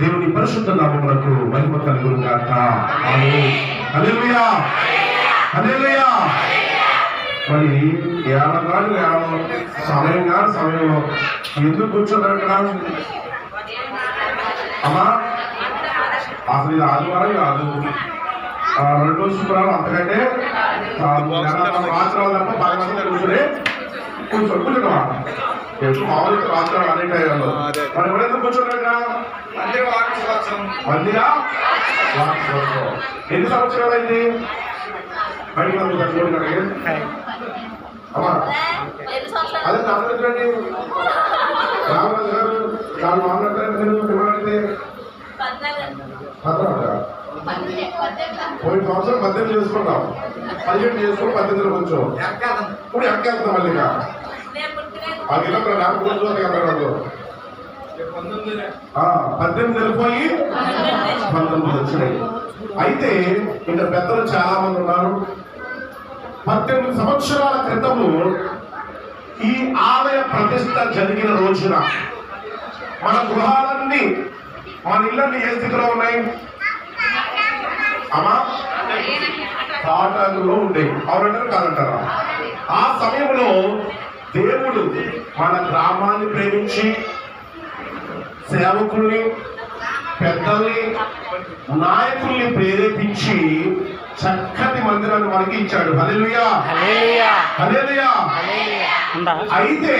దేవుని పరిశుద్ధ నామములకు మహిమ కలుగును గాక. హల్లెలూయా. హల్లెలూయా. మరి ఏడగాడు ఏడ సమయం కాదు సమయంలో ఎందుకు కూర్చున్నారు ఇక్కడ? అమ్మా అసలు ఇది ఆదివారం కాదు. రెండో శుక్రవారం అంతకంటే సంవత్సరాలు తప్ప భగవంతుని కూర్చుని కూర్చో కూర్చున్నా ఎప్పుడు మామూలుగా రాత్రాలు అనే టైంలో. మరి ఎవరెందుకు కూర్చున్నారు ఇక్కడ మందిరా? వాక్ సంవత్సరం. ఎన్ని సంవత్సరాలు అయింది. అమ్మా. అదే రామరాజు గారు మాట్లాడతారు పోయిన సంవత్సరం పద్దెనిమిది చేసుకున్నాం పదిహేడు చేసుకుని పద్దెనిమిది కొంచెం ఇప్పుడు ఎక్కేస్తాం మళ్ళీ ఇక అది ఇలా నాకు ఆ, పద్దెనిమిది వెళ్ళిపోయి పంతొమ్మిది వచ్చినాయి. అయితే ఇక్కడ పెద్దలు చాలా మంది ఉన్నారు. పద్దెనిమిది సంవత్సరాల క్రితము ఈ ఆలయ ప్రతిష్ట జరిగిన రోజున మన గృహాలన్నీ మన ఇళ్ళన్నీ ఏ స్థితిలో ఉన్నాయి? అమ్మా తాటాకులో ఉండేవి అవునంటారు కాదంటారా? ఆ సమయంలో దేవుడు మన గ్రామాన్ని ప్రేమించి సేవకుల్ని పెద్దల్ని నాయకుల్ని ప్రేరేపించి చక్కటి మందిరాన్ని మనకి ఇచ్చాడు అయితే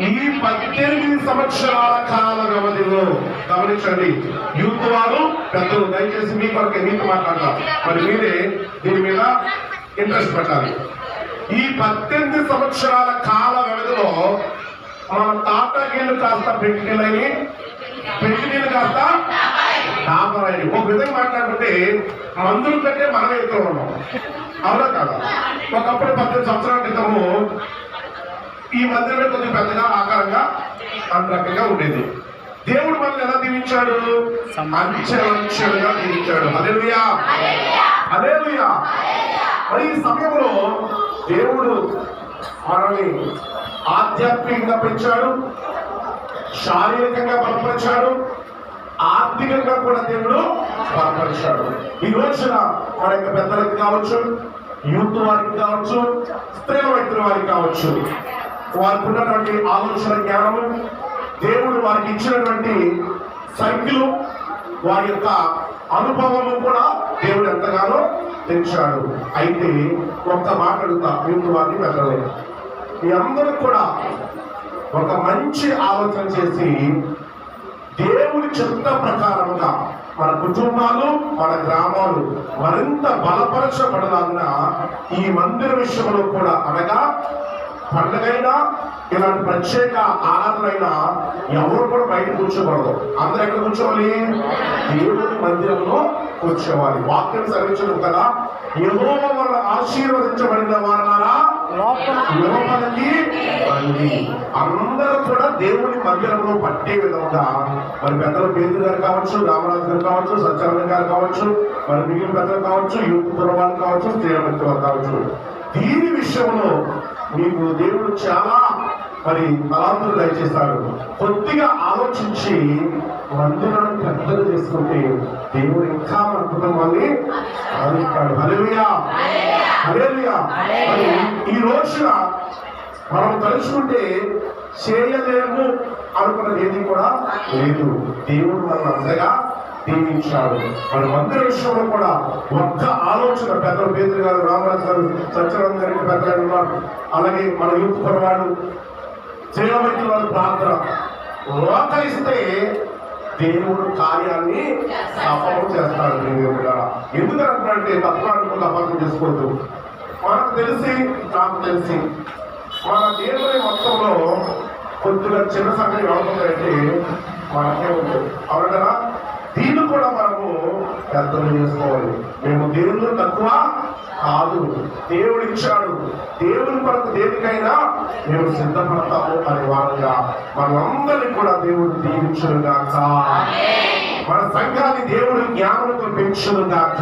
ఈ పద్దెనిమిది సంవత్సరాల కాల వ్యవధిలో గమనించండి. యూత్ వారు పెద్దలు దయచేసి మీ కొరకే మీతో మాట్లాడతాం మరి మీరే దీని మీద ఇంట్రెస్ట్ పెట్టాలి. ఈ పద్దెనిమిది సంవత్సరాల కాల వ్యవధిలో మన తాతగిళ్ళు కాస్త పెంకిలని పెంకినీళ్ళు కాస్త డాబరాయి ఒక విధంగా మాట్లాడుకుంటే మందులు కంటే మనమే ఎక్కువ ఉన్నాం. అవునా కాదా? ఒకప్పుడు పద్దెనిమిది సంవత్సరాల క్రితము ఈ మందిరమే కొద్దిగా పెద్దగా ఆకారంగా అంతరకంగా ఉండేది. దేవుడు మనల్ని ఎలా దీవించాడు? అంచెలంచెలుగా దీవించాడు. హల్లెలూయా. హల్లెలూయా. మరి ఈ సమయంలో దేవుడు మనల్ని ఆధ్యాత్మికంగా పెంచాడు శారీరకంగా బలపరిచాడు ఆర్థికంగా కూడా దేవుడు బలపరిచాడు. ఈ రోజున మన యొక్క పెద్దలకు కావచ్చు యూత్ వారికి కావచ్చు స్త్రీల వ్యక్తుల వారికి కావచ్చు వారికి ఉన్నటువంటి ఆలోచన జ్ఞానము దేవుడు వారికి ఇచ్చినటువంటి సైకిలు వారి యొక్క అనుభవము కూడా దేవుడు ఎంతగానో పెంచాడు. అయితే ఒక్క మాట అడుగుతా యూత్ వారిని వెళ్ళలేదు మీ అందరూ కూడా ఒక మంచి ఆలోచన చేసి దేవుని చిత్త ప్రకారముగా మన కుటుంబాలు మన గ్రామాలు మరింత బలపరచబడలాగిన ఈ మందిర విషయంలో కూడా అనగా పండగైనా ఇలాంటి ప్రత్యేక ఆరాధనైనా ఎవరు కూడా బయట కూర్చోకూడదు. అందరూ ఎక్కడ కూర్చోవాలి? దేవుని మందిరంలో కూర్చోవాలి. వాక్యం సరించడం కదా. ఏదో వల్ల ఆశీర్వదించబడిన వారన్నారా? లోపల. లోపలికి రండి. అందరూ కూడా దేవుని మందిరంలో పట్టే విధంగా. మరి పెద్దలు పేరు గారు కావచ్చు రామరాజు గారు కావచ్చు సత్యనారాయణ గారు కావచ్చు మరి మిగిలిన పెద్దలు కావచ్చు యూత్ కురవాళ్ళు కావచ్చు స్త్రీల కావచ్చు. దీని విషయంలో మీకు దేవుడు చాలా మరి తలాంతులు దయచేస్తాడు. కొద్దిగా ఆలోచించి వందనాన్ని పెద్దలు చేసుకుంటే దేవుడు ఇంకా మన కుటుంబాన్ని ఆలోచిస్తాడు హల్లెలూయా. హల్లెలూయా. మరి ఈ రోజున మనం తలుచుకుంటే చేయలేము అనుకున్నది ఏది కూడా లేదు. దేవుడు మన అంతగా దీవించాడు మన మందిర విషయంలో కూడా ఒక్క ఆలోచన పెద్దలు పేదలు గారు రామరాజు గారు సత్యనారాయణ గారికి పెద్దలు ఉన్నారు. అలాగే మన యూత్ పరవాడు శ్రీరామకి వారి ప్రార్థన లోకలిస్తే దేవుడు కార్యాన్ని సఫలం చేస్తాడు దేవుడు గారు. ఎందుకు అంటున్నాడంటే తత్వాన్ని అపార్థం చేసుకోవద్దు. మనకు తెలిసి నాకు తెలిసి మన దేవుని మొత్తంలో కొద్దిగా చిన్న సంగతి ఏమవుతుందంటే మనకే ఉంటుంది అవునా దీన్ని కూడా మనము అర్థం చేసుకోవాలి. మేము దేవుళ్ళు తక్కువ కాదు. దేవుడు ఇచ్చాడు. దేవుని కొరకు దేనికైనా మేము సిద్ధపడతాము అనే వారంగా మనందరినీ కూడా దేవుడు దీవించును గాక మన సంఘాన్ని దేవుడు జ్ఞానంతో పెంచును గాక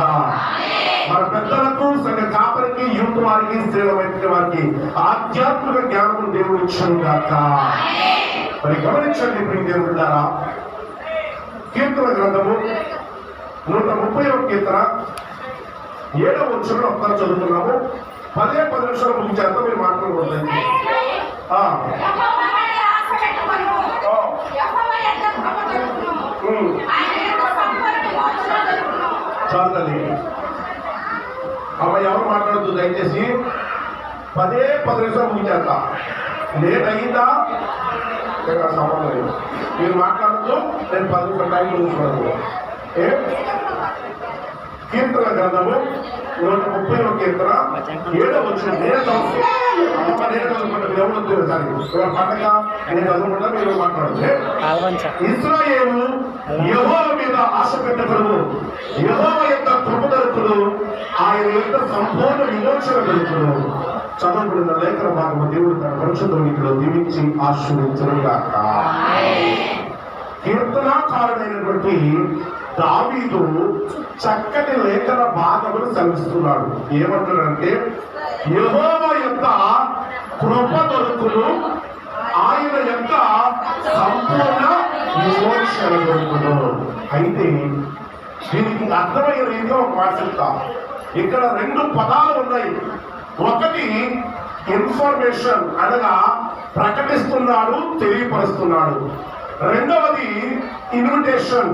మన పెద్దలకు సంఘ కాపరికి యూత్ వారికి స్త్రీల వైపు వారికి ఆధ్యాత్మిక జ్ఞానం దేవుడు ఇచ్చును గాక మరి గమనించండి ఇప్పుడు దేవుడు ద్వారా కీర్తన గ్రంథము నూట ముప్పై ఒక కీర్తన. ఏడవ వచ్చులో ఒకసారి చదువుతున్నాము. పదే పది నిమిషాలు ముగించేంత మీరు మాట్లాడకూడదు ఆ, ఉమ్, చాలు తల్లి అమ్మ ఎవరు మాట్లాడద్దు దయచేసి. పదే పది నిమిషాలు ముగించేంత లేట్ అయిందా? సంబంధం లేదు. మీరు మాట్లాడద్దు నేను పది చూసుకోవద్దు ఏ? కీర్తన గ్రంథము నూట ముప్పై ఒక కీర్తన. ఏడో వచ్చిన నేను. అమ్మ నేను చదువుకుంటా మీరు ఎవరు వద్దు సారి ఇవాళ పండగ నేను చదువుకుంటా మీరు మాట్లాడదు ఇస్రాయేలు యెహోవా మీద ఆశ పెట్టకూడదు యెహోవా యొక్క కృప దొరుకును ఆయన యొక్క సంపూర్ణ విమోచన చదవబడిన లేఖన భాగము దేవుడు తన పరిశుద్ధునికిలో దీవించి ఆశీర్వదించుగాక కీర్తనాకారుడైనటువంటి దావీదు చక్కటి లేఖన భాగములు చదివిస్తున్నాడు ఏమంటాడంటే యహోవ యొక్క కృప దొరుకును ఆయన యొక్క సంపూర్ణ విమోచన దొరుకును. అయితే దీనికి అర్థమయ్యే రీతిలో ఒక మాట చెప్తా. ఇక్కడ రెండు పదాలు ఉన్నాయి. ఒకటి ఇన్ఫర్మేషన్ అనగా ప్రకటిస్తున్నాడు తెలియపరుస్తున్నాడు. రెండవది ఇన్విటేషన్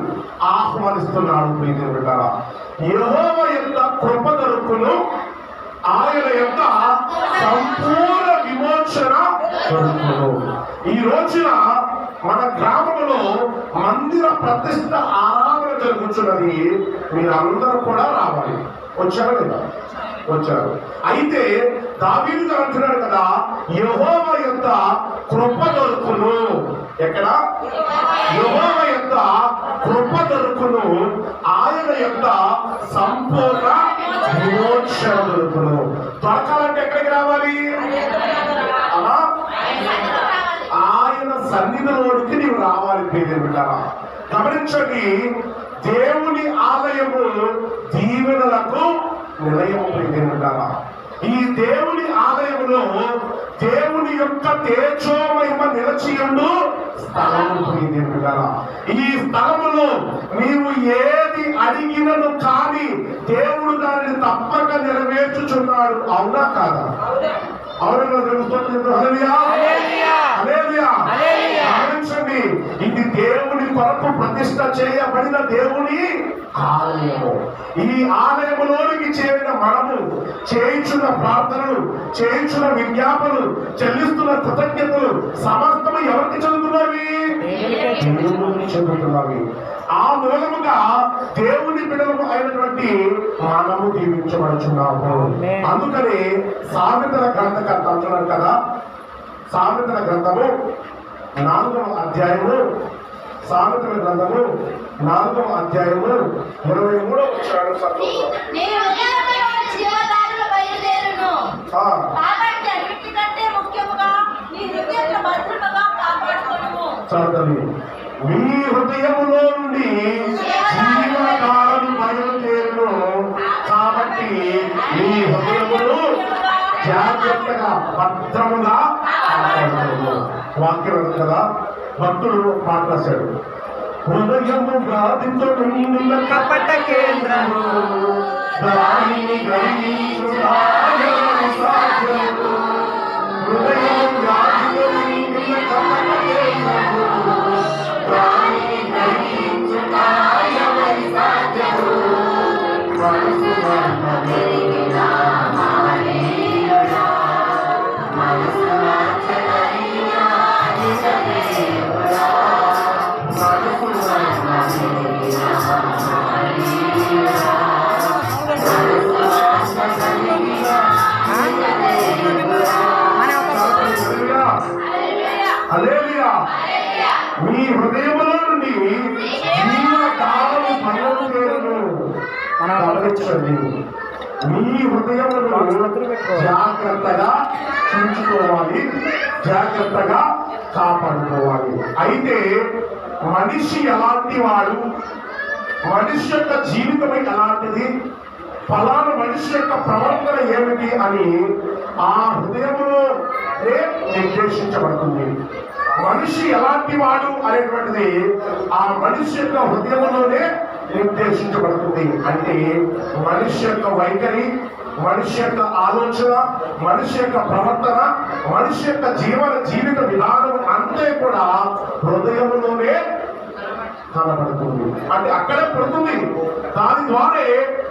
ఆహ్వానిస్తున్నాడు ప్రీతి బిడ్డారా. యహోవ యొక్క కృప దొరుకును ఆయన యొక్క సంపూర్ణ విమోచన దొరుకును. ఈ రోజున మన గ్రామంలో మందిర ప్రతిష్ట ఆరాధన జరుగుతున్నది. మీరందరూ కూడా రావాలి. వచ్చారా లేదా? వచ్చారు. అయితే దావీదు అంటున్నాడు కదా యహోవ యొక్క కృప దొరుకును. ఎక్కడ యెహోవ యొక్క కృప దొరుకును ఆయన యొక్క సంపూర్ణ విమోచన దొరుకును దొరకాలంటే ఎక్కడికి రావాలి అలా ఆయన సన్నిధిలోనికి నీవు రావాలి ప్రియ బిడ్డారా గమనించండి దేవుని ఆలయము దీవెనలకు నిలయము ప్రియ బిడ్డారా ఈ దేవుని ఆలయములో దేవుని యొక్క తేజోమహిమ నిలచియుండు స్థలము బిడ్డారా ఈ స్థలములో నీవు ఏది అడిగినను కానీ దేవుడు దానిని తప్పక నెరవేర్చుచున్నాడు. అవునా కాదా? అవును. ఇది దేవుని కొరకు ప్రతిష్ట చేయబడిన దేవుని ఆలయము. ఈ ఆలయములోనికి చేరిన మనము చేయించున్న ప్రార్థనలు చేయించున్న విజ్ఞాపనలు చెల్లిస్తున్న కృతజ్ఞతలు సమస్తము ఎవరికి చెందుతున్నవి? దేవునికే చెందుతున్నవి. ఆ మూలముగా దేవుని బిడలము అయినటువంటి మనము దీవించబడుచున్నాము. అందుకని సామెతల గ్రంథకర్త అంటున్నారు కదా. సామెతల గ్రంథము నాలుగవ అధ్యాయము సామెతల గ్రంథము నాలుగవ అధ్యాయము ఇరవై మూడవ వచ్చాడు సంతోషం చదవండి మీ హృదయములో నుండి జీవకాలను బయలుదేరును. కాబట్టి మీ హృదయములు జాగ్రత్తగా భద్రముగా. వాక్యం కదా భక్తుడు మాట రాశాడు హృదయము గాదితో కపట కేంద్రము. మీ హృదయములో నుండి మీ హృదయములను జాగ్రత్తగా చూసుకోవాలి. జాగ్రత్తగా కాపాడుకోవాలి. అయితే మనిషి ఎలాంటి వాడు? మనిషి యొక్క జీవితం ఎలాంటిది? ఫలానా మనిషి యొక్క ప్రవర్తన ఏమిటి అని ఆ హృదయంలో నిర్దేశించబడుతుంది. మనిషి ఎలాంటి వాడు అనేటువంటిది ఆ మనిషి యొక్క హృదయంలోనే నిర్దేశించబడుతుంది. అంటే మనిషి యొక్క వైఖరి మనిషి యొక్క ఆలోచన మనిషి యొక్క ప్రవర్తన మనిషి యొక్క జీవన జీవిత విధానం అంతే కూడా హృదయంలోనే కనబడుతుంది అంటే అక్కడే పుడుతుంది. దాని ద్వారే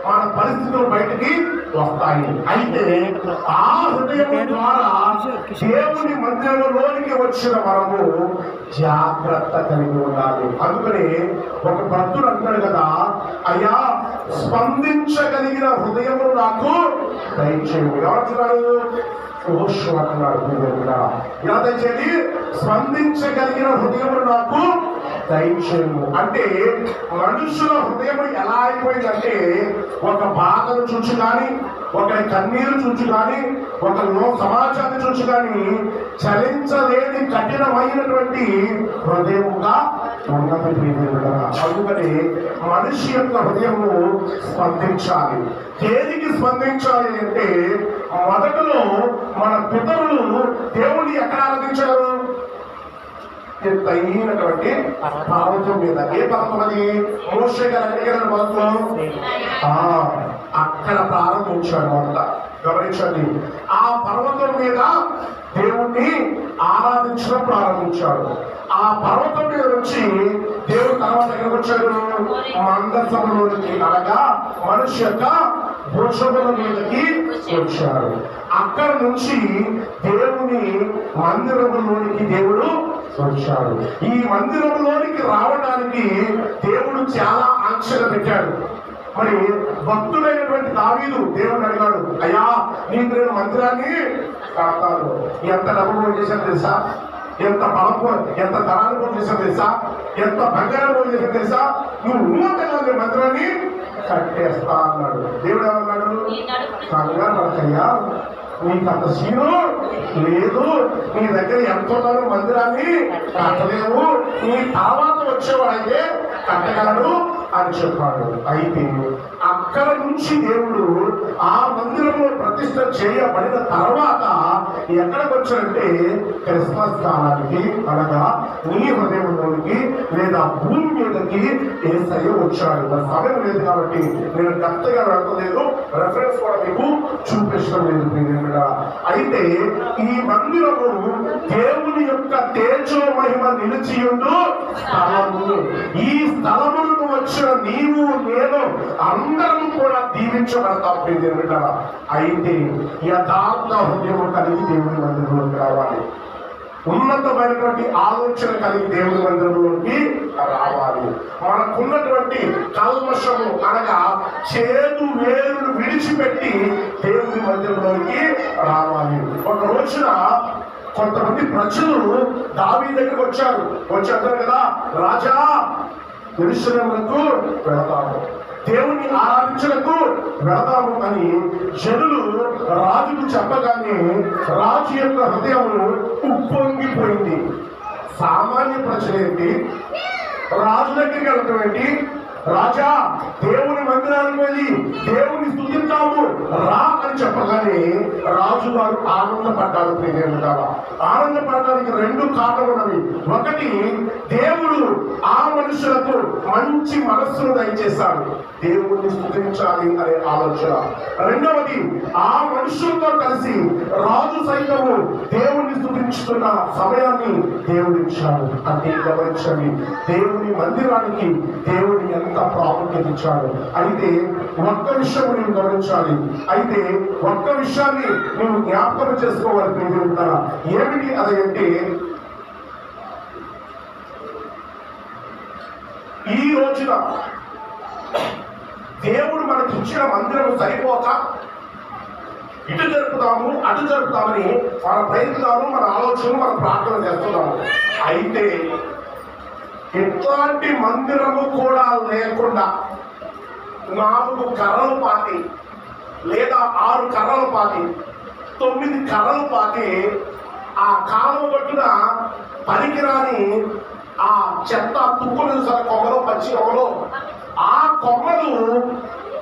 మన పరిస్థితులు బయటికి వస్తాయి. అయితే ఆ హృదయం ద్వారా దేవుని మందిరంలోనికి వచ్చిన మనము జాగ్రత్త కలిగి ఉండాలి. అందుకని ఒక భక్తుడు అంటాడు కదా అయ్యా స్పందించగలిగిన హృదయము నాకు దయచేయండి యెహోషువ అంటున్నాడు. ఇలా స్పందించగలిగిన హృదయము నాకు దయచేయము అంటే మనుషుల హృదయం ఎలా అయిపోయిందంటే ఒక బాధను చూచు కానీ ఒక కన్నీరు చూచు కానీ ఒక లో సమాచారం చూసి కానీ చలించలేని కఠినమైనటువంటి హృదయముగా ఉన్నది అందుకని మనిషి యొక్క హృదయము స్పందించాలి. దేనికి స్పందించాలి అంటే మొదటలో మన పితరులు దేవుని ఎక్కడ ఆరాధించారు? ఎత్తైనటువంటి పర్వతం మీద. ఏ పర్వతం అది? మోషే గారు అడిగారు పర్వతం ఆ, అక్కడ ప్రారంభించాడు అంట. గమనించండి. ఆ పర్వతం మీద దేవుణ్ణి ఆరాధించడం ప్రారంభించాడు ఆ పర్వతం మీద నుంచి దేవుడు తర్వాత ఎక్కడికి వచ్చాడు? మందసంలోనికి అనగా మనిషి యొక్క భుజముల మీదకి వచ్చాడు. అక్కడ నుంచి దేవుని మందిరములోనికి దేవుడు వచ్చాడు ఈ మందిరంలోనికి రావడానికి దేవుడు చాలా ఆంక్షలు పెట్టాడు. మరి భక్తుడైనటువంటి దావీదు దేవుడు అడిగాడు అయ్యా నీకు నేను మందిరాన్ని కడతాను. ఎంత డబ్బు చేశాను తెలుసా? ఎంత బలపు ఎంత ధనాలు పోయి చేశాను తెలుసా? ఎంత బంగారం పోయి చేశాను తెలుసా? నువ్వు ఉన్నతంగా నీ మందిరాన్ని కట్టేస్తా అన్నాడు. దేవుడు ఏమన్నాడు? కంగారు పడకయ్యా నీకు అంత సీను? లేదు. నీ దగ్గర ఎంత ఉన్నాడు మందిరాన్ని? కట్టలేవు. నీ తర్వాత వచ్చేవాడైతే కట్టగలడు అని చెప్పాడు. అయితే అక్కడ నుంచి దేవుడు ఆ మందిరంలో ప్రతిష్ట చేయబడిన తర్వాత ఎక్కడికి వచ్చాడంటే క్రిస్మస్ కాలానికి అనగా నీ హృదయంలోనికి లేదా భూమి మీదకి ఏసయ్య వచ్చాడు. నా సమయం లేదు కాబట్టి నేను డెప్త్గా వెళ్ళలేదు రెఫరెన్స్ కూడా మీకు చూపించడం లేదు ప్రియమైన అయితే ఈ మందిరము దేవుని యొక్క తేజో మహిమ నిలిచియుండు స్థలము. ఈ స్థలములకు వచ్చిన నీవు నేను అందరం కూడా దీవించబడతాం ప్రియమైన అయితే యథార్థ హృదయం కలిగి దేవుని మందిరంలోకి రావాలి. ఉన్నతమైనటువంటి ఆలోచన కలిగి దేవుని మందిరంలోకి రావాలి. మనకున్నటువంటి కల్మషము అనగా చేదు వేరును విడిచిపెట్టి దేవుని మందిరంలోకి రావాలి. ఒక రోజున కొంతమంది ప్రజలు దావీ దగ్గరకు వచ్చారు. వచ్చి అంటారు కదా రాజా వరకు వెళతాము. దేవుని ఆరాధించడకు వెళతాము అని జనులు రాజుకు చెప్పగానే రాజు యొక్క హృదయం ఉప్పొంగిపోయింది. సామాన్య ప్రజలేంటి రాజు దగ్గరికి వెళ్ళటం ఏంటి? రాజా దేవుని మందిరానికి వెళ్ళి దేవుని స్థుతిద్దాము రా అని చెప్పగానే రాజు గారు ఆనందపడ్డాడు ప్రియదేవుడారా ఆనందపడడానికి రెండు కారణాలు ఉన్నవి. ఒకటి దేవుడు ఆ మనుషులకు మంచి మనస్సును దయచేశాడు. దేవుణ్ణి స్థుతించాలి అనే ఆలోచన. రెండవది ఆ మనుషులతో కలిసి రాజు సైతము దేవుణ్ణి స్థుతించుతున్న సమయాన్ని దేవుడిచ్చాడు అంటే గమనించండి దేవుని మందిరానికి దేవుడి ఎంత ప్రాముఖ్యత ఇచ్చాడు అయితే ఒక్క విషయం నేను గమనించాలి. అయితే ఒక్క విషయాన్ని నేను జ్ఞాపకం చేసుకోవాలి ప్రియమిత్రులారా. ఏమిటి అది అంటే ఈ రోజున దేవుడు మనకి ఇచ్చిన మందిరం సరిపోక ఇటు జరుపుతాము అటు జరుపుతామని మన ప్రయత్నాలు మన ఆలోచనలు మన ప్రార్థన చేస్తున్నాము. అయితే ఎట్లాంటి మందిరము కూడా లేకుండా నాలుగు కర్రలు పాతి లేదా ఆరు కర్రలు పాతి తొమ్మిది కర్రలు పాతి ఆ కాలువ పట్టున పనికిరాని ఆ చెత్త తుక్కులు సర కొమ్మలు పచ్చి కొమ్మలు? ఆ కొమ్మలు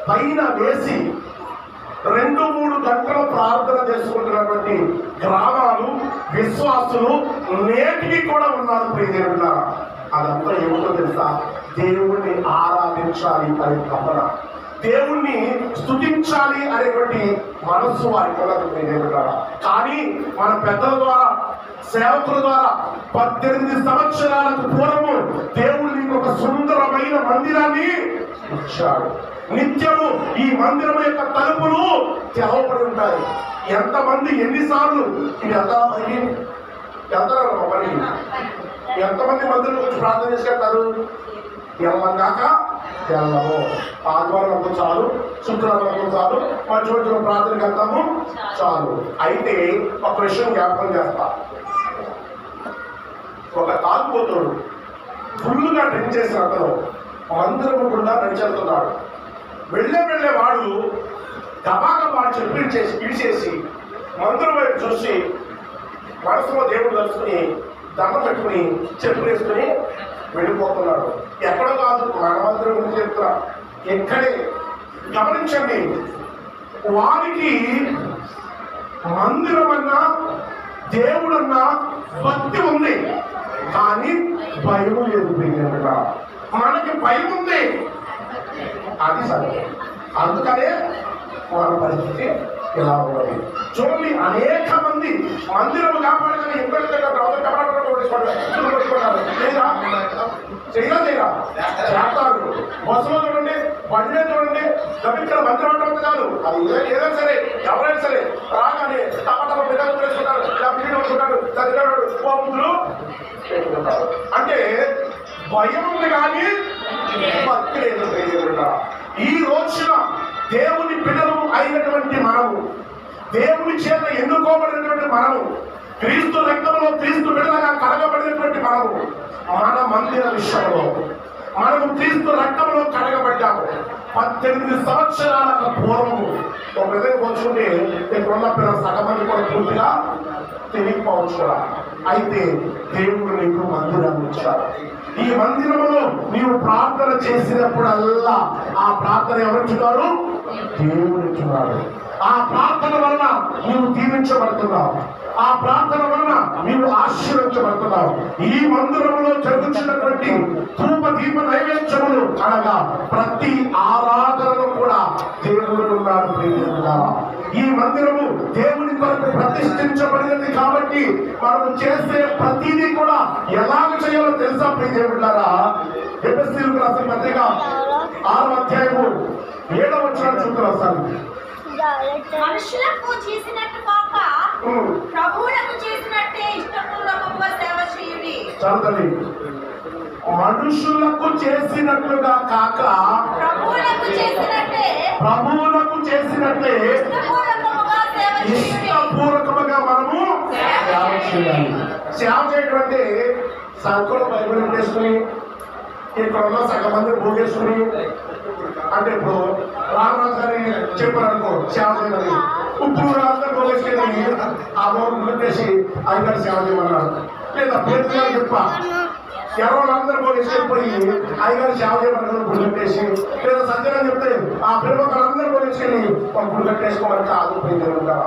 పైన వేసి రెండు మూడు గంటలు ప్రార్థన చేసుకుంటున్నటువంటి గ్రామాలు విశ్వాసులు నేటికి కూడా ఉన్నారు ప్రియదేవుల అదంతా ఏమిటో తెలుసా? దేవుణ్ణి ఆరాధించాలి అనే తపన దేవుణ్ణి స్తుతించాలి అనేటువంటి మనస్సు వారి ఉన్నది కానీ మన పెద్దల ద్వారా సేవకుల ద్వారా పద్దెనిమిది సంవత్సరాలకు పూర్వము దేవుడు నీకు ఒక సుందరమైన మందిరాన్ని ఇచ్చాడు. నిత్యము ఈ మందిరం యొక్క తలుపులు తెలవబడి ఉంటాయి. ఎంతమంది ఎన్నిసార్లు ఇది ఎంత మరి ఎంత మరి? ఎంతమంది మందిరం గురించి ప్రార్థన చేసుకెళ్తారు తెల్లం కాక తెల్లము ఆదివారం ఒక చాలు శుక్రవారం ఒక చాలు మంచి మంచి ప్రార్థనకి వెళ్తాము చాలు. అయితే ఒక విషయం జ్ఞాపకం చేస్తా. ఒక తాగుబోతుడు ఫుల్గా డ్రింక్ చేసిన అతను మందిరము గుండా నడిచెళ్తున్నాడు వెళ్ళే వెళ్ళే వాడు గబాగబా చెప్పి చేసి పిలిచేసి మందిరం వైపు చూసి మనసులో దేవుడు తలుచుకుని దండం పెట్టుకుని చెప్పులు వేసుకుని వెళ్ళిపోతున్నాడు. ఎక్కడ కాదు మన మందిరం గురించి చెప్తున్నా. ఎక్కడే? గమనించండి. వారికి మందిరం అన్నా దేవుడన్నా భక్తి ఉంది. కానీ భయం లేదు ప్రియమైన. మనకి భయం ఉంది. అది సరే అందుకనే మన పరిస్థితి ఇలా ఉన్నది చూడండి అనేక మంది మందిరం కాపాడగానే ఎక్కడికైనా లేదా? చేయరా చేయరా? చేస్తారు. బస్సులో చూడండి బండి చూడండి ఇక్కడ మందిరం ఉంటుంది కాదు అది ఏదైనా సరే ఎవరైనా సరే రాగానే తమ పిల్లలు కొట్టేసుకుంటారు ఇలా పిల్లలు కొట్టుకుంటారు తల్లిదండ్రులు పంపులు పెట్టుకుంటారు. అంటే భయం ఉంది కానీ భక్తి లేదు ఈ రోజున దేవుని పిల్లలు అయినటువంటి మనము. దేవుని చేత ఎన్నుకోబడినటువంటి మనము. క్రీస్తు రక్తంలో క్రీస్తు విడుదలగా కడగబడినటువంటి మనము. మన మందిర విషయంలో మనము క్రీస్తు రక్తంలో కడగబడ్డాము. పద్దెనిమిది సంవత్సరాల పూర్వము. ఒక విధంగా పోల్చుకుంటే ఇక్కడున్న పిల్లలు సగం మంది కూడా పూర్తిగా తెలియకపోవచ్చు కూడా అయితే దేవుడు నీకు మందిరాన్ని ఇచ్చాడు. ఈ మందిరంలో నీవు ప్రార్థన చేసినప్పుడల్లా ఆ ప్రార్థన ఎవరిస్తున్నారు దేవుడిస్తున్నారు ఆ ప్రార్థన వలన నీవు దీవించబడుతున్నావు. ఆ ప్రార్థన వలన నీవు ఆశీర్వించబడుతున్నావు ఈ మందిరంలో జరుగుతున్నటువంటి ధూప దీప నైవేద్యములు అనగా ప్రతి ఆరాధనలో కూడా దేవుడు ఉన్నాడు ఈ మందిరము దేవుని కొరకు ప్రతిష్ఠించబడినది కాబట్టి మనం చేసే ప్రతిదీ కూడా ఎలాగ చేయాలో తెలుసా ప్రియదేవుడారా ఎపిఎస్సీలకు రాసిన పత్రిక ఆరో అధ్యాయము ఏడవ వచ్చిన చూద్దాం సార్ మనుషులకు చేసినట్టు కాక ప్రభువులకు చేసినట్టే ఇష్టపూర్వకంగా సేవ చేయుడి చదువుతుంది మనుషులకు చేసినట్లుగా కాక ప్రభువులకు చేసినట్టే ప్రభువులకు చేసినట్లే ఇష్టపూర్వకముగా మనము సేవ చేయాలి సేవ చేయడం అంటే సంకుల బైబిల్ వేసుకుని ఇక్కడ ఉన్న సగం మంది భోగేసుకుని అంటే ఇప్పుడు రామరాజు గారి చెప్పారు అనుకో సేవ చేయమని. ఇప్పుడు అందరూ పోలీసుకెళ్ళి ఆ భోగం ముందేసి ఆయన సేవ చేయమన్నారు. లేదా పేరు గారు చెప్ప ఎవరందరూ అందరూ భోగేసుకెళ్ళిపోయి ఆయన సేవ చేయమన్నారు గుడి కట్టేసి లేదా సంజయ్ చెప్తే ఆ పిల్లలు పోలీసుకెళ్ళి ఒక గుడి కట్టేసుకోమని కాదుపోయింది ప్రియదేవుడా.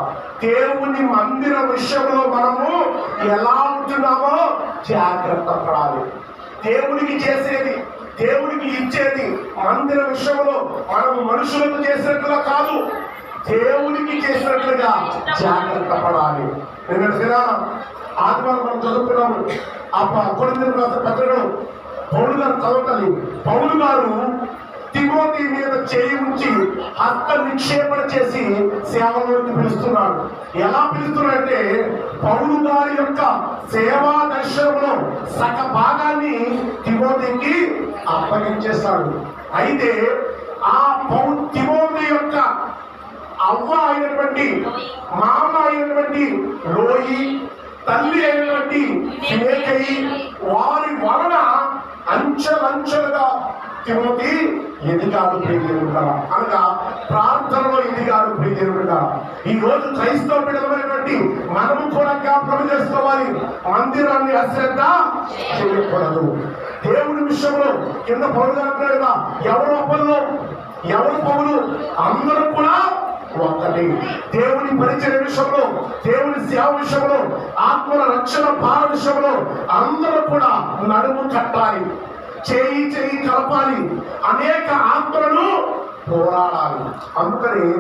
దేవుని మందిర విషయంలో మనము ఎలా ఉంటున్నామో జాగ్రత్త పడాలి. దేవునికి చేసేది దేవునికి ఇచ్చేది మందిర విషయంలో మనం మనుషులకు చేసినట్లుగా కాదు. దేవునికి చేసినట్లుగా జాగ్రత్త పడాలి. ఎందుకంటే ఆదివారం మనం చదువుకున్నాము ఆ కొడుకు రాసిన పత్రికలు పౌలు గారు చదవటాలి గారు తిమోతి మీద చేయి ఉంచి హస్త నిక్షేపణ చేసి సేవలోకి పిలుస్తున్నాడు. ఎలా పిలుస్తున్నాడంటే పౌరు గారి యొక్క సేవా దర్శనంలో సగ భాగాన్ని తిమోతికి అప్పగించేస్తాడు అయితే ఆ పౌ తిమోతి యొక్క అవ్వ అయినటువంటి మామ అయినటువంటి లోయి తల్లి అయినటువంటి వారి వలన అంచెలంచెలుగా తిమోతి ఎదిగాడు ప్రియదేవుడా. అనగా ప్రార్థనలో ఎదిగాడు ప్రియదేవుడా. ఈ రోజు క్రైస్తవ బిడ్డలమైనటువంటి మనము కూడా జ్ఞాపకం చేసుకోవాలి. మందిరాన్ని అశ్రద్ధ చేయకూడదు. దేవుని విషయంలో కింద పౌరుగా అంటున్నాడు కదా ఎవరు అప్పల్లో ఎవరు పౌలు? అందరూ కూడా ఒక్కటి. దేవుని పరిచయ విషయంలో దేవుని సేవ విషయంలో ఆత్మల రక్షణ పాల విషయంలో అందరూ కూడా నడుము కట్టాలి. చేయి చేయి కలపాలి. అనేక ఆత్మలను పోరాడాలి. అందుకని